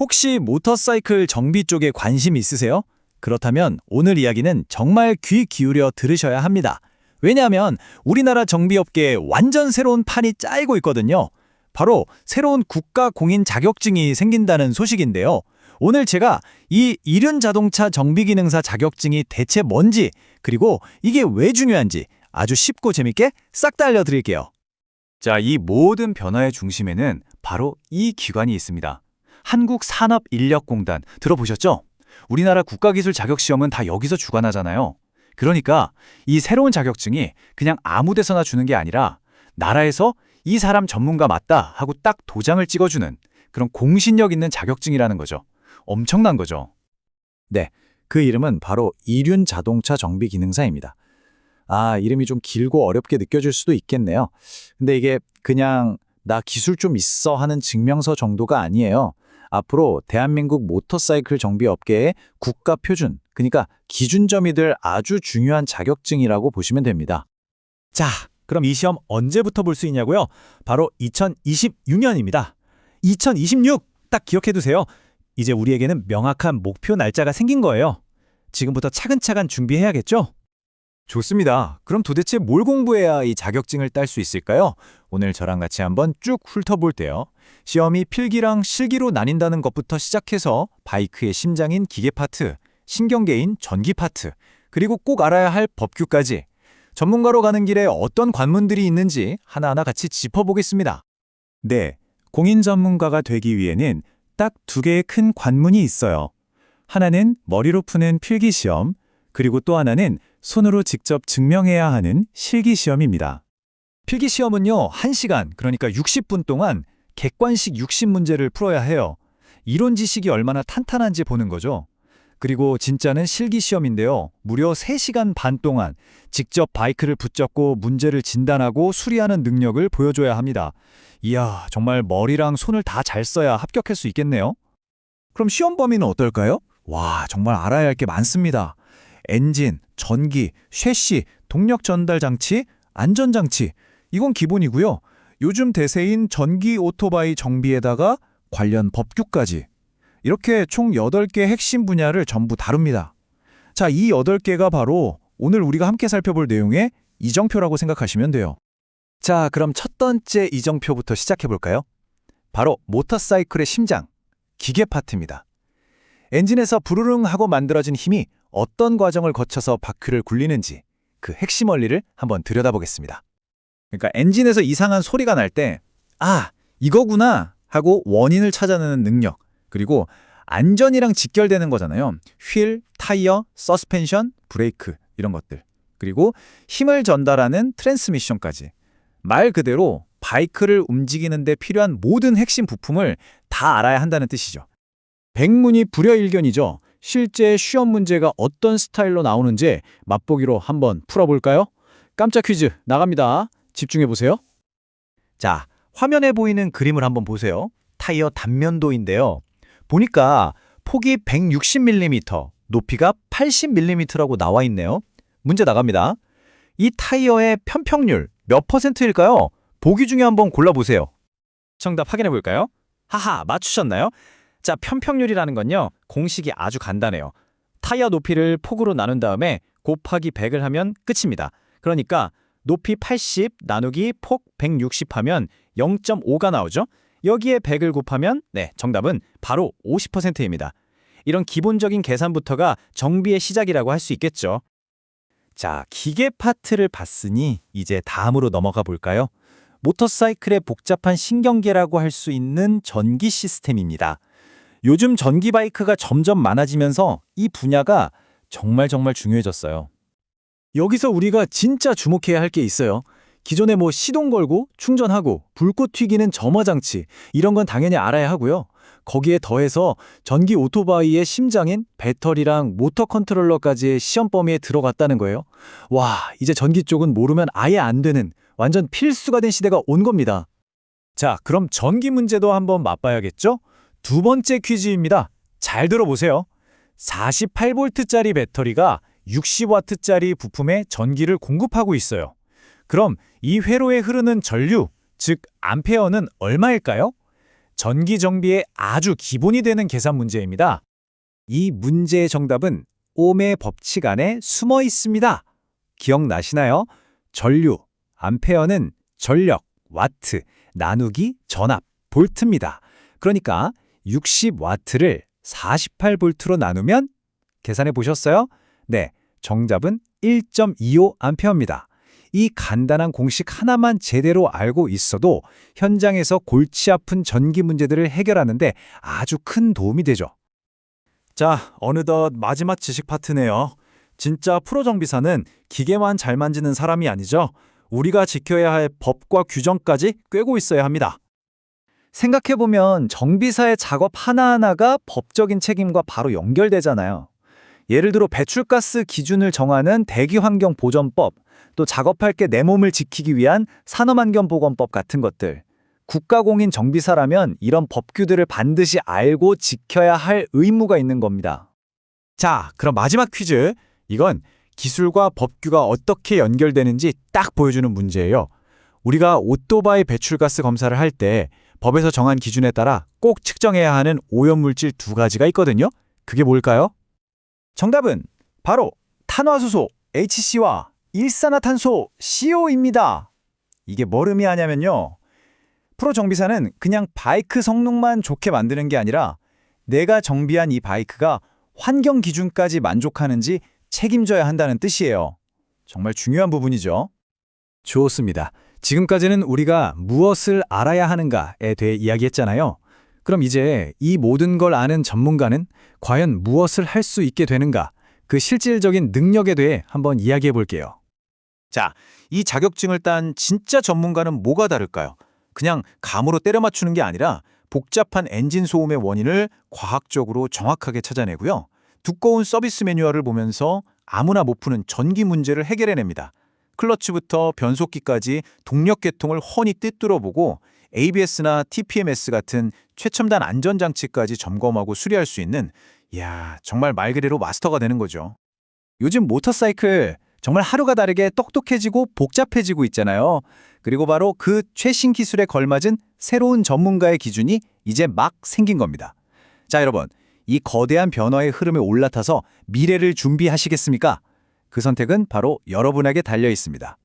혹시 모터사이클 정비 쪽에 관심 있으세요? 그렇다면 오늘 이야기는 정말 귀 기울여 들으셔야 합니다. 왜냐하면 우리나라 정비업계에 완전 새로운 판이 짜이고 있거든요. 바로 새로운 국가 공인 자격증이 생긴다는 소식인데요. 오늘 제가 이 이륜 자동차 정비 기능사 자격증이 대체 뭔지 그리고 이게 왜 중요한지 아주 쉽고 재밌게 싹 다 알려드릴게요. 자, 이 모든 변화의 중심에는 바로 이 기관이 있습니다. 한국산업인력공단 들어보셨죠? 우리나라 국가기술 자격시험은 다 여기서 주관하잖아요. 그러니까 이 새로운 자격증이 그냥 아무 데서나 주는 게 아니라 나라에서 이 사람 전문가 맞다 하고 딱 도장을 찍어주는 그런 공신력 있는 자격증이라는 거죠. 엄청난 거죠. 네, 그 이름은 바로 이륜 자동차 정비 기능사입니다. 아, 이름이 좀 길고 어렵게 느껴질 수도 있겠네요. 근데 이게 그냥 나 기술 좀 있어 하는 증명서 정도가 아니에요. 앞으로 대한민국 모터사이클 정비 업계의 국가 표준, 그러니까 기준점이 될 아주 중요한 자격증이라고 보시면 됩니다. 자, 그럼 이 시험 언제부터 볼 수 있냐고요? 바로 2026년입니다. 2026! 딱 기억해 두세요. 이제 우리에게는 명확한 목표 날짜가 생긴 거예요. 지금부터 차근차근 준비해야겠죠? 좋습니다. 그럼 도대체 뭘 공부해야 이 자격증을 딸 수 있을까요? 오늘 저랑 같이 한번 쭉 훑어볼게요. 시험이 필기랑 실기로 나뉜다는 것부터 시작해서 바이크의 심장인 기계 파트, 신경계인 전기 파트, 그리고 꼭 알아야 할 법규까지 전문가로 가는 길에 어떤 관문들이 있는지 하나하나 같이 짚어보겠습니다. 네, 공인 전문가가 되기 위해는 딱 두 개의 큰 관문이 있어요. 하나는 머리로 푸는 필기 시험, 그리고 또 하나는 손으로 직접 증명해야 하는 실기 시험입니다. 필기 시험은요, 1시간, 그러니까 60분 동안 객관식 60문제를 풀어야 해요. 이론 지식이 얼마나 탄탄한지 보는 거죠. 그리고 진짜는 실기 시험인데요. 무려 3시간 반 동안 직접 바이크를 붙잡고 문제를 진단하고 수리하는 능력을 보여줘야 합니다. 이야, 정말 머리랑 손을 다 잘 써야 합격할 수 있겠네요. 그럼 시험 범위는 어떨까요? 와, 정말 알아야 할 게 많습니다. 엔진, 전기, 쉐시, 동력 전달 장치, 안전 장치. 이건 기본이고요. 요즘 대세인 전기 오토바이 정비에다가 관련 법규까지. 이렇게 총 8개 핵심 분야를 전부 다룹니다. 자, 이 8개가 바로 오늘 우리가 함께 살펴볼 내용의 이정표라고 생각하시면 돼요. 자, 그럼 첫 번째 이정표부터 시작해 볼까요? 바로 모터사이클의 심장, 기계 파트입니다. 엔진에서 부르릉 하고 만들어진 힘이 어떤 과정을 거쳐서 바퀴를 굴리는지 그 핵심 원리를 한번 들여다보겠습니다. 그러니까 엔진에서 이상한 소리가 날 때 아, 이거구나 하고 원인을 찾아내는 능력 그리고 안전이랑 직결되는 거잖아요. 휠, 타이어, 서스펜션, 브레이크 이런 것들. 그리고 힘을 전달하는 트랜스미션까지. 말 그대로 바이크를 움직이는 데 필요한 모든 핵심 부품을 다 알아야 한다는 뜻이죠. 백문이 불여일견이죠. 실제 시험 문제가 어떤 스타일로 나오는지 맛보기로 한번 풀어볼까요? 깜짝 퀴즈 나갑니다. 집중해보세요. 자, 화면에 보이는 그림을 한번 보세요. 타이어 단면도인데요. 보니까 폭이 160mm, 높이가 80mm라고 나와 있네요. 문제 나갑니다. 이 타이어의 편평률 몇 퍼센트일까요? 보기 중에 한번 골라보세요. 정답 확인해 볼까요? 하하, 맞추셨나요? 자, 편평률이라는 건요, 공식이 아주 간단해요. 타이어 높이를 폭으로 나눈 다음에 곱하기 100을 하면 끝입니다. 그러니까 높이 80 나누기 폭 160 하면 0.5가 나오죠? 여기에 100을 곱하면 네, 정답은 바로 50%입니다. 이런 기본적인 계산부터가 정비의 시작이라고 할 수 있겠죠. 자, 기계 파트를 봤으니 이제 다음으로 넘어가 볼까요? 모터사이클의 복잡한 신경계라고 할 수 있는 전기 시스템입니다. 요즘 전기 바이크가 점점 많아지면서 이 분야가 정말 정말 중요해졌어요. 여기서 우리가 진짜 주목해야 할 게 있어요. 기존에 뭐 시동 걸고 충전하고 불꽃 튀기는 점화 장치 이런 건 당연히 알아야 하고요. 거기에 더해서 전기 오토바이의 심장인 배터리랑 모터 컨트롤러까지의 시험 범위에 들어갔다는 거예요. 와, 이제 전기 쪽은 모르면 아예 안 되는 완전 필수가 된 시대가 온 겁니다. 자, 그럼 전기 문제도 한번 맛봐야겠죠? 두 번째 퀴즈입니다. 잘 들어보세요. 48V짜리 배터리가 60W짜리 부품에 전기를 공급하고 있어요. 그럼 이 회로에 흐르는 전류, 즉 암페어는 얼마일까요? 전기 정비의 아주 기본이 되는 계산 문제입니다. 이 문제의 정답은 옴의 법칙 안에 숨어 있습니다. 기억나시나요? 전류, 암페어는 전력, 와트, 나누기 전압, 볼트입니다. 그러니까 60와트를 48볼트로 나누면 계산해 보셨어요? 네, 정답은 1.25 암페어입니다. 이 간단한 공식 하나만 제대로 알고 있어도 현장에서 골치 아픈 전기 문제들을 해결하는데 아주 큰 도움이 되죠. 자, 어느덧 마지막 지식 파트네요. 진짜 프로 정비사는 기계만 잘 만지는 사람이 아니죠. 우리가 지켜야 할 법과 규정까지 꿰고 있어야 합니다. 생각해보면 정비사의 작업 하나하나가 법적인 책임과 바로 연결되잖아요. 예를 들어 배출가스 기준을 정하는 대기환경보전법, 또 작업할 때 내 몸을 지키기 위한 산업안전보건법 같은 것들. 국가공인 정비사라면 이런 법규들을 반드시 알고 지켜야 할 의무가 있는 겁니다. 자, 그럼 마지막 퀴즈. 이건 기술과 법규가 어떻게 연결되는지 딱 보여주는 문제예요. 우리가 오토바이 배출가스 검사를 할 때 법에서 정한 기준에 따라 꼭 측정해야 하는 오염물질 두 가지가 있거든요. 그게 뭘까요? 정답은 바로 탄화수소 HC와 일산화탄소 CO입니다. 이게 뭘 의미하냐면요. 프로 정비사는 그냥 바이크 성능만 좋게 만드는 게 아니라 내가 정비한 이 바이크가 환경 기준까지 만족하는지 책임져야 한다는 뜻이에요. 정말 중요한 부분이죠. 좋습니다. 지금까지는 우리가 무엇을 알아야 하는가에 대해 이야기했잖아요. 그럼 이제 이 모든 걸 아는 전문가는 과연 무엇을 할 수 있게 되는가? 그 실질적인 능력에 대해 한번 이야기해 볼게요. 자, 이 자격증을 딴 진짜 전문가는 뭐가 다를까요? 그냥 감으로 때려 맞추는 게 아니라 복잡한 엔진 소음의 원인을 과학적으로 정확하게 찾아내고요. 두꺼운 서비스 매뉴얼을 보면서 아무나 못 푸는 전기 문제를 해결해냅니다. 클러치부터 변속기까지 동력 계통을 훤히 뜯뚫어보고 ABS나 TPMS 같은 최첨단 안전장치까지 점검하고 수리할 수 있는 이야 정말 말 그대로 마스터가 되는 거죠. 요즘 모터사이클 정말 하루가 다르게 똑똑해지고 복잡해지고 있잖아요. 그리고 바로 그 최신 기술에 걸맞은 새로운 전문가의 기준이 이제 막 생긴 겁니다. 자 여러분, 이 거대한 변화의 흐름에 올라타서 미래를 준비하시겠습니까? 그 선택은 바로 여러분에게 달려 있습니다.